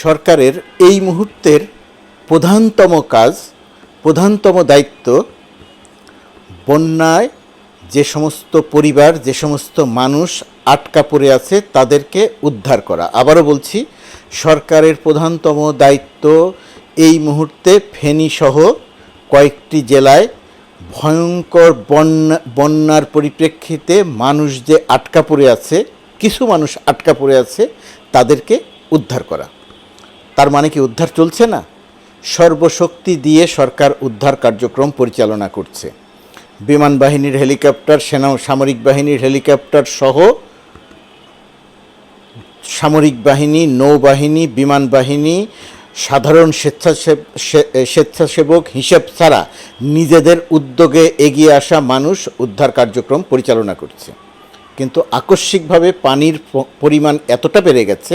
সরকারের এই মুহূর্তের প্রধানতম কাজ, প্রধানতম দায়িত্ব বন্যায় যে সমস্ত পরিবার, যে সমস্ত মানুষ আটকা পড়ে আছে তাদেরকে উদ্ধার করা। আবারও বলছি, সরকারের প্রধানতম দায়িত্ব এই মুহূর্তে ফেনীসহ কয়েকটি জেলায় ভয়ঙ্কর বন্যা, বন্যার পরিপ্রেক্ষিতে মানুষ যে আটকা পড়ে আছে, কিছু মানুষ আটকা পড়ে আছে, তাদেরকে উদ্ধার করা। তার মানে কি উদ্ধার চলছে না? সর্বশক্তি দিয়ে সরকার উদ্ধার কার্যক্রম পরিচালনা করছে। বিমান বাহিনীর হেলিকপ্টার, সেনা সামরিক বাহিনীর হেলিকপ্টার সহ সামরিক বাহিনী, নৌবাহিনী, বিমান বাহিনী, সাধারণ স্বেচ্ছাসেব স্বেচ্ছাসেবক হিসেব ছাড়া নিজেদের উদ্যোগে এগিয়ে আসা মানুষ উদ্ধার কার্যক্রম পরিচালনা করছে। কিন্তু আকস্মিকভাবে পানির পরিমাণ এতটা বেড়ে গেছে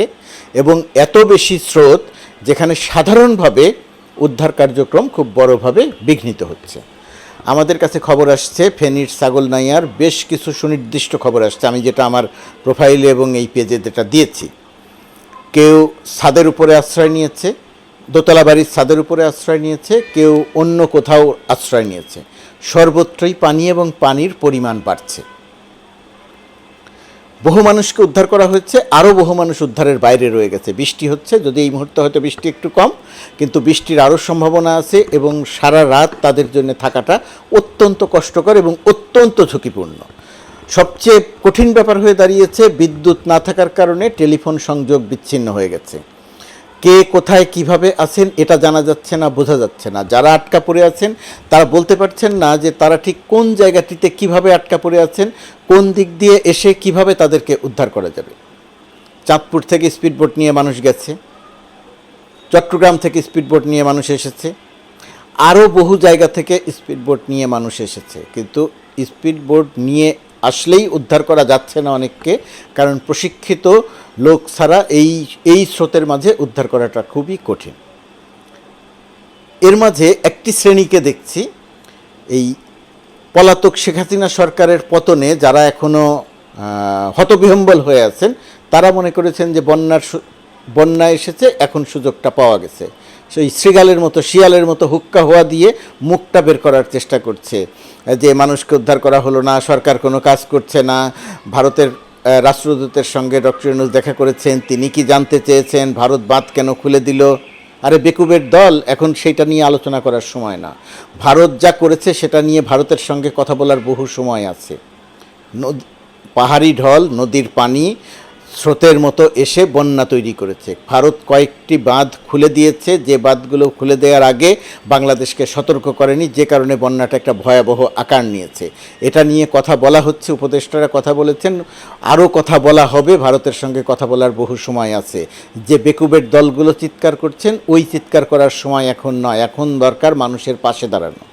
এবং এত বেশি স্রোত যেখানে সাধারণভাবে উদ্ধার কার্যক্রম খুব বড়ভাবে বিঘ্নিত হচ্ছে। আমাদের কাছে খবর আসছে, ফেনীর ছাগলনাইয়ার বেশ কিছু সুনির্দিষ্ট খবর আসছে। আমি যেটা আমার প্রোফাইলে এবং এই পেজে যেটা দিয়েছি। কেউ ছাদের উপরে আশ্রয় নিয়েছে দোতলা বাড়ির ছাদের উপরে আশ্রয় নিয়েছে, কেউ অন্য কোথাও আশ্রয় নিয়েছে। সর্বত্রই পানি এবং পানির পরিমাণ বাড়ছে। বহু মানুষকে উদ্ধার করা হয়েছে, আরও বহু মানুষ উদ্ধারের বাইরে রয়ে গেছে। বৃষ্টি হচ্ছে, যদি এই মুহূর্তে হয়তো বৃষ্টি একটু কম, কিন্তু বৃষ্টির আরও সম্ভাবনা আছে এবং সারা রাত তাদের জন্য থাকাটা অত্যন্ত কষ্টকর এবং অত্যন্ত ঝুঁকিপূর্ণ। সবচেয়ে কঠিন ব্যাপার হয়ে দাঁড়িয়েছে, বিদ্যুৎ না থাকার কারণে টেলিফোন সংযোগ বিচ্ছিন্ন হয়ে গেছে। কে কোথায় কীভাবে আছেন এটা জানা যাচ্ছে না, বোঝা যাচ্ছে না। যারা আটকা পড়ে আছেন, তারা বলতে পারছেন না যে তারা ঠিক কোন জায়গাটিতে কীভাবে আটকা পড়ে আছেন, কোন দিক দিয়ে এসে কীভাবে তাদেরকে উদ্ধার করা যাবে। চাঁদপুর থেকে স্পিডবোট নিয়ে মানুষ গেছে, চট্টগ্রাম থেকে স্পিডবোট নিয়ে মানুষ এসেছে, আরও বহু জায়গা থেকে স্পিডবোট নিয়ে মানুষ এসেছে। কিন্তু স্পিডবোট নিয়ে আসলেই উদ্ধার করা যাচ্ছে না অনেককে, কারণ প্রশিক্ষিত লোক ছাড়া এই এই স্রোতের মাঝে উদ্ধার করাটা খুবই কঠিন। এর মাঝে একটি শ্রেণীকে দেখছি, এই পলাতক শেখ হাসিনা সরকারের পতনে যারা এখনও হতবিহম্বল হয়ে আছেন, তারা মনে করেছেন যে বন্যার বন্যা এসেছে, এখন সুযোগটা পাওয়া গেছে। সেই শ্রীগালের মতো, শিয়ালের মতো হুক্কা হওয়া দিয়ে মুখটা বের করার চেষ্টা করছে। যে মানুষকে উদ্ধার করা হলো না, সরকার কোনো কাজ করছে না, ভারতের রাষ্ট্রদূতের সঙ্গে ডক্টর ইউনুস দেখা করেছেন, তিনি কি জানতে চেয়েছেন, ভারত বাঁধ কেন খুলে দিল? আরে বেকুবের দল এখন সেটা নিয়ে আলোচনা করার সময় না। ভারত যা করেছে সেটা নিয়ে ভারতের সঙ্গে কথা বলার বহু সময় আছে। পাহাড়ি ঢল, নদীর পানি স্রোতের মতো এসে বন্যা তৈরি করেছে। ভারত কয়েকটি বাঁধ খুলে দিয়েছে। যে বাঁধগুলো খুলে দেওয়ার আগে বাংলাদেশকে সতর্ক করেনি, যে কারণে বন্যাটা একটা ভয়াবহ আকার নিয়েছে। এটা নিয়ে কথা বলা হচ্ছে, উপদেষ্টারা কথা বলেছেন। আরও কথা বলা হবে, ভারতের সঙ্গে কথা বলার বহু সময় আছে। যে বেকুবের দলগুলো চিৎকার করছেন, ওই চিৎকার করার সময় এখন নয়, এখন দরকার মানুষের পাশে দাঁড়ানো।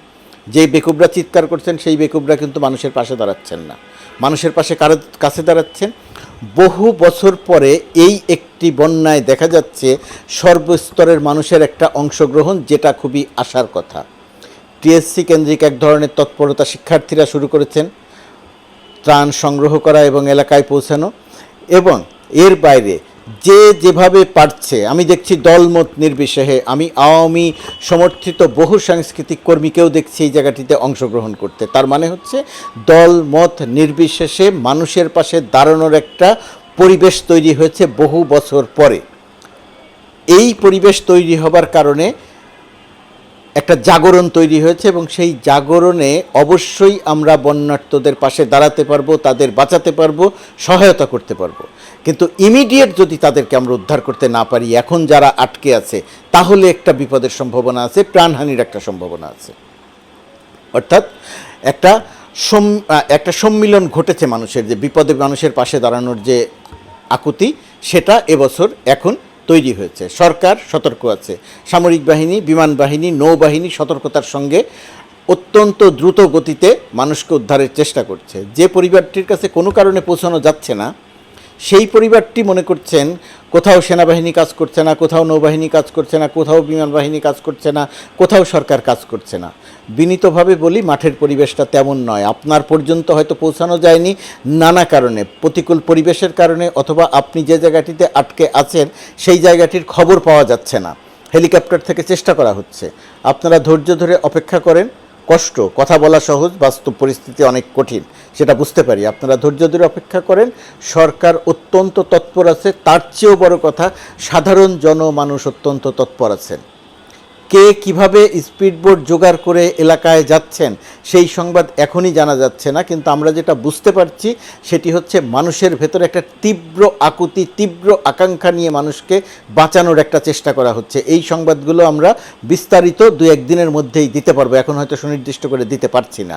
যে বেকুবরা চিৎকার করছেন, সেই বেকুবরা কিন্তু মানুষের পাশে দাঁড়াচ্ছেন না। মানুষের পাশে কারও কাছে দাঁড়াচ্ছেন বহু বছর পরে এই একটি বন্যায় দেখা যাচ্ছে সর্বস্তরের মানুষের একটা অংশগ্রহণ, যেটা খুবই আশার কথা। টিএসসি কেন্দ্রিক এক ধরনের তৎপরতা শিক্ষার্থীরা শুরু করেছেন, ত্রাণ সংগ্রহ করা এবং এলাকায় পৌঁছানো এবং এর বাইরে যে যেভাবে পারছে, আমি দেখছি দলমত নির্বিশেষে, আমি আওয়ামী সমর্থিত বহু সাংস্কৃতিক কর্মীকেও দেখছি এই জায়গাটিতে অংশগ্রহণ করতে। তার মানে হচ্ছে দলমত নির্বিশেষে মানুষের পাশে দাঁড়ানোর একটা পরিবেশ তৈরি হয়েছে বহু বছর পরে। এই পরিবেশ তৈরি হবার কারণে একটা জাগরণ তৈরি হয়েছে এবং সেই জাগরণে অবশ্যই আমরা বন্যার্থদের পাশে দাঁড়াতে পারব, তাদের বাঁচাতে পারব, সহায়তা করতে পারব। কিন্তু ইমিডিয়েট যদি তাদেরকে আমরা উদ্ধার করতে না পারি, এখন যারা আটকে আছে, তাহলে একটা বিপদের সম্ভাবনা আছে, প্রাণহানির একটা সম্ভাবনা আছে। অর্থাৎ একটা সম- একটা সম্মিলন ঘটেছে মানুষের, যে বিপদে মানুষের পাশে দাঁড়ানোর যে আকুতি, সেটা এবছর, এখন তৈরি হয়েছে। সরকার সতর্ক আছে। সামরিক বাহিনী, বিমান বাহিনী, নৌবাহিনী সতর্কতার সঙ্গে অত্যন্ত দ্রুত গতিতে মানুষকে উদ্ধারের চেষ্টা করছে। যে পরিবারটির কাছে কোনো কারণে পৌঁছানো যাচ্ছে না, সেই পরিবারটি মনে করছেন কোথাও সেনাবাহিনী কাজ করছে না, কোথাও নৌবাহিনী কাজ করছে না, কোথাও বিমান বাহিনী কাজ করছে না, কোথাও সরকার কাজ করছে না। বিনীতভাবে বলি, মাঠের পরিবেশটা তেমন নয়। আপনার পর্যন্ত হয়তো পৌঁছানো যায়নি নানা কারণে। প্রতিকূল পরিবেশের কারণে অথবা আপনি যে জায়গাটিতে আটকে আছেন, সেই জায়গাটির খবর পাওয়া যাচ্ছে না। হেলিকপ্টার থেকে চেষ্টা করা হচ্ছে। আপনারা ধৈর্য ধরে অপেক্ষা করেন। কষ্ট, কথা বলা সহজ, বাস্তব পরিস্থিতি অনেক কঠিন, সেটা বুঝতে পারি। আপনারা ধৈর্য ধরে অপেক্ষা করেন, সরকার অত্যন্ত তৎপর আছে, তার চেয়েও বড় কথা, সাধারণ জনমানুষ অত্যন্ত তৎপর আছেন। কে কীভাবে স্পিডবোট জোগাড় করে এলাকায় যাচ্ছেন, সেই সংবাদ এখনই জানা যাচ্ছে না, কিন্তু আমরা যেটা বুঝতে পারছি সেটি হচ্ছে মানুষের ভেতরে একটা তীব্র আকুতি, তীব্র আকাঙ্ক্ষা নিয়ে মানুষকে বাঁচানোর একটা চেষ্টা করা হচ্ছে। এই সংবাদগুলো আমরা বিস্তারিত দু একদিনের মধ্যেই দিতে পারব, এখন হয়তো সুনির্দিষ্ট করে দিতে পারছি না।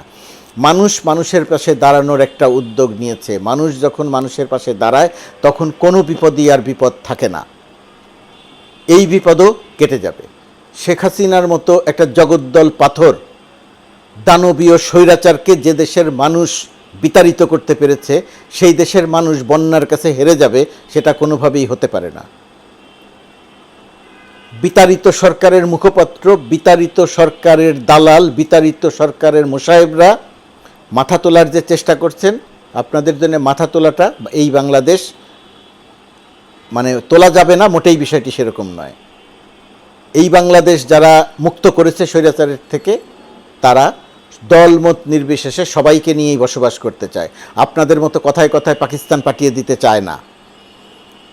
মানুষ মানুষের পাশে দাঁড়ানোর একটা উদ্যোগ নিয়েছে। মানুষ যখন মানুষের পাশে দাঁড়ায়, তখন কোনো বিপদই আর বিপদ থাকে না। এই বিপদও কেটে যাবে। শেখ হাসিনার মতো একটা জগদ্দল পাথর দানবীয় স্বৈরাচারকে যে দেশের মানুষ বিতাড়িত করতে পেরেছে, সেই দেশের মানুষ বন্যার কাছে হেরে যাবে, সেটা কোনোভাবেই হতে পারে না। বিতাড়িত সরকারের মুখপাত্র, বিতাড়িত সরকারের দালাল, বিতাড়িত সরকারের মোসাহেবরা মাথা তোলার যে চেষ্টা করছেন, আপনাদের জন্য মাথা তোলাটা এই বাংলাদেশ মানে তোলা যাবে না, মোটেই বিষয়টি সেরকম নয়। এই বাংলাদেশ যারা মুক্ত করেছে স্বৈরাচারের থেকে, তারা দলমত নির্বিশেষে সবাইকে নিয়েই বসবাস করতে চায়। আপনাদের মতো কথায় কথায় পাকিস্তান পাঠিয়ে দিতে চায় না।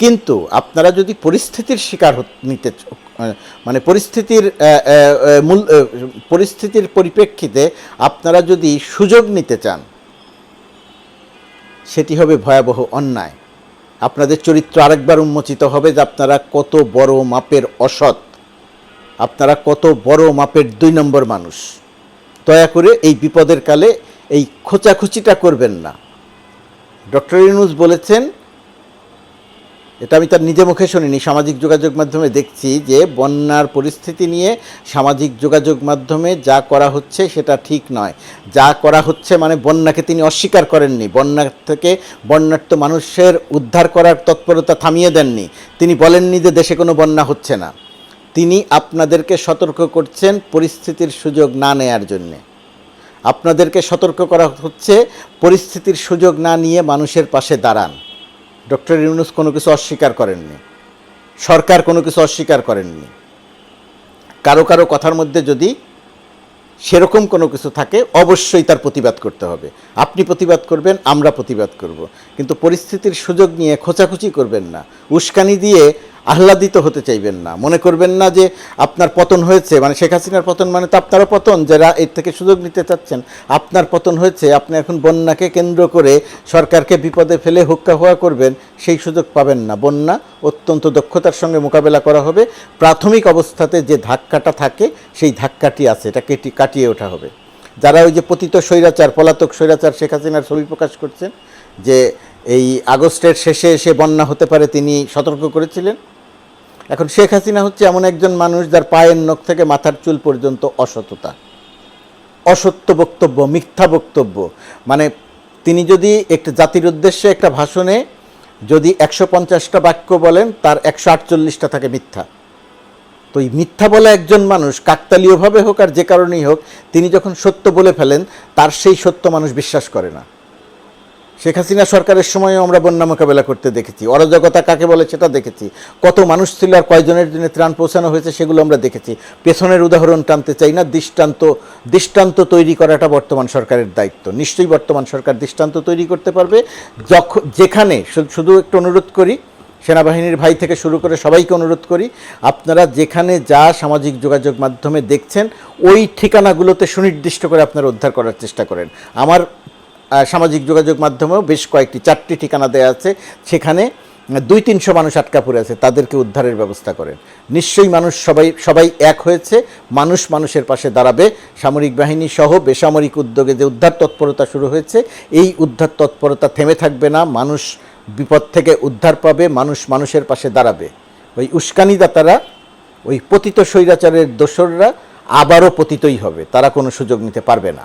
কিন্তু আপনারা যদি পরিস্থিতির শিকার নিতে মানে পরিস্থিতির মূল পরিস্থিতির পরিপ্রেক্ষিতে আপনারা যদি সুযোগ নিতে চান, সেটি হবে ভয়াবহ অন্যায়। আপনাদের চরিত্র আরেকবার উন্মোচিত হবে যে আপনারা কত বড় মাপের অসৎ। আপনারা কত বড় মাপের দুই নম্বর মানুষ। দয়া করে এই বিপদের কালে এই খোঁচাখুচিটা করবেন না। ডক্টর ইউনুস বলেছেন, এটা আমি তার নিজে মুখে শুনিনি, সামাজিক যোগাযোগ মাধ্যমে দেখছি যে বন্যার পরিস্থিতি নিয়ে সামাজিক যোগাযোগ মাধ্যমে যা করা হচ্ছে সেটা ঠিক নয়। যা করা হচ্ছে মানে বন্যাকে তিনি অস্বীকার করেননি। বন্যা থেকে বন্যার্থ মানুষের উদ্ধার করার তৎপরতা থামিয়ে দেননি। তিনি বলেননি যে দেশে কোনো বন্যা হচ্ছে না। তিনি আপনাদেরকে সতর্ক করছেন পরিস্থিতির সুযোগ না নেয়ার জন্যে। আপনাদেরকে সতর্ক করা হচ্ছে পরিস্থিতির সুযোগ না নিয়ে মানুষের পাশে দাঁড়ান। ডক্টর ইউনুস কোনো কিছু অস্বীকার করেননি। সরকার কোনো কিছু অস্বীকার করেননি। কারও কারও কথার মধ্যে যদি সেরকম কোনো কিছু থাকে, অবশ্যই তার প্রতিবাদ করতে হবে। আপনি প্রতিবাদ করবেন, আমরা প্রতিবাদ করব। কিন্তু পরিস্থিতির সুযোগ নিয়ে খোঁচাখুচি করবেন না। উস্কানি দিয়ে আহ্লাদিত হতে চাইবেন না। মনে করবেন না যে আপনার পতন হয়েছে। মানে শেখ হাসিনার পতন মানে তো আপনারও পতন, যারা এর থেকে সুযোগ নিতে চাচ্ছেন। আপনার পতন হয়েছে, আপনি এখন বন্যাকে কেন্দ্র করে সরকারকে বিপদে ফেলে হুক্কা হওয়া করবেন, সেই সুযোগ পাবেন না। বন্যা অত্যন্ত দক্ষতার সঙ্গে মোকাবেলা করা হবে। প্রাথমিক অবস্থাতে যে ধাক্কাটা থাকে, সেই ধাক্কাটি আছে, এটা কেটি, কাটিয়ে ওঠা হবে। যারা ওই যে পতিত স্বৈরাচার, পলাতক স্বৈরাচার শেখ হাসিনার ছবি প্রকাশ করছেন, যে এই আগস্টের শেষে এসে বন্যা হতে পারে, তিনি সতর্ক করেছিলেন। এখন শেখ হাসিনা হচ্ছে এমন একজন মানুষ যার পায়ের নখ থেকে মাথার চুল পর্যন্ত অসততা। অসত্য বক্তব্য, মিথ্যা বক্তব্য। মানে তিনি যদি একটা জাতির উদ্দেশ্যে একটা ভাষণে যদি একশো পঞ্চাশটা বাক্য বলেন, তার একশো আটচল্লিশটা থাকে মিথ্যা। তো এই মিথ্যা বলা একজন মানুষ, কাকতালীয়ভাবে হোক আর যে কারণেই হোক, তিনি যখন সত্য বলে ফেলেন, তার সেই সত্য মানুষ বিশ্বাস করে না। শেখ হাসিনা সরকারের সময়ও আমরা বন্যা মোকাবেলা করতে দেখেছি। অরাজকতা কাকে বলে সেটা দেখেছি। কত মানুষ ছিল আর কয়জনের জন্য ত্রাণ পৌঁছানো হয়েছে সেগুলো আমরা দেখেছি। পেছনের উদাহরণ টানতে চাই না, দৃষ্টান্ত দৃষ্টান্ত তৈরি করাটা বর্তমান সরকারের দায়িত্ব। নিশ্চয়ই বর্তমান সরকার দৃষ্টান্ত তৈরি করতে পারবে। যখন যেখানে শুধু একটু অনুরোধ করি, সেনাবাহিনীর ভাই থেকে শুরু করে সবাইকে অনুরোধ করি, আপনারা যেখানে যা সামাজিক যোগাযোগ মাধ্যমে দেখছেন, ওই ঠিকানাগুলোতে সুনির্দিষ্ট করে আপনারা উদ্ধার করার চেষ্টা করেন। আমার সামাজিক যোগাযোগ মাধ্যমেও বেশ কয়েকটি, চারটি ঠিকানা দেওয়া আছে। সেখানে দুই তিনশো মানুষ আটকা পড়ে আছে, তাদেরকে উদ্ধারের ব্যবস্থা করেন। নিশ্চয়ই মানুষ সবাই সবাই এক হয়েছে, মানুষ মানুষের পাশে দাঁড়াবে। সামরিক বাহিনী সহ বেসামরিক উদ্যোগে যে উদ্ধার তৎপরতা শুরু হয়েছে, এই উদ্ধার তৎপরতা থেমে থাকবে না। মানুষ বিপদ থেকে উদ্ধার পাবে, মানুষ মানুষের পাশে দাঁড়াবে। ওই উস্কানিদাতারা, ওই পতিত স্বৈরাচারের দোসররা আবারও পতিতই হবে, তারা কোনো সুযোগ নিতে পারবে না।